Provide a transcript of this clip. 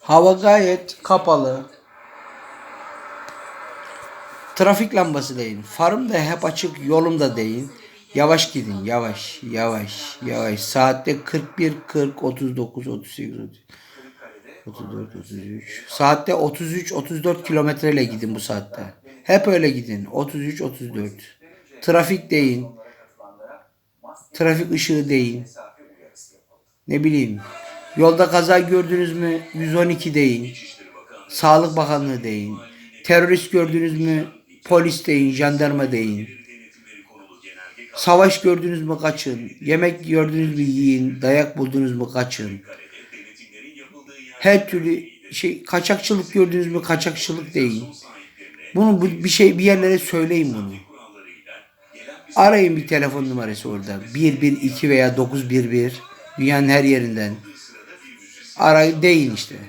Hava gayet kapalı. Trafik lambası deyin. Farım da hep açık, yolum da deyin. Yavaş gidin, yavaş, yavaş, yavaş. Saatte 41, 40, 39, 38, 34, 33. Saatte 33, 34 kilometreyle gidin bu saatte. Hep öyle gidin. 33, 34. Trafik deyin. Trafik ışığı deyin. Ne bileyim. Yolda kaza gördünüz mü 112 deyin. Sağlık Bakanlığı deyin. Terörist gördünüz mü polis deyin, jandarma deyin. Savaş gördünüz mü kaçın. Yemek gördünüz mü yiyin. Dayak buldunuz mu kaçın. Her türlü şey kaçakçılık gördünüz mü kaçakçılık deyin. Bunu bu, bir şey bir yerlere söyleyin bunu. Arayın bir telefon numarası orada. 112 veya 911 dünyanın her yerinden. Arayın deyin işte.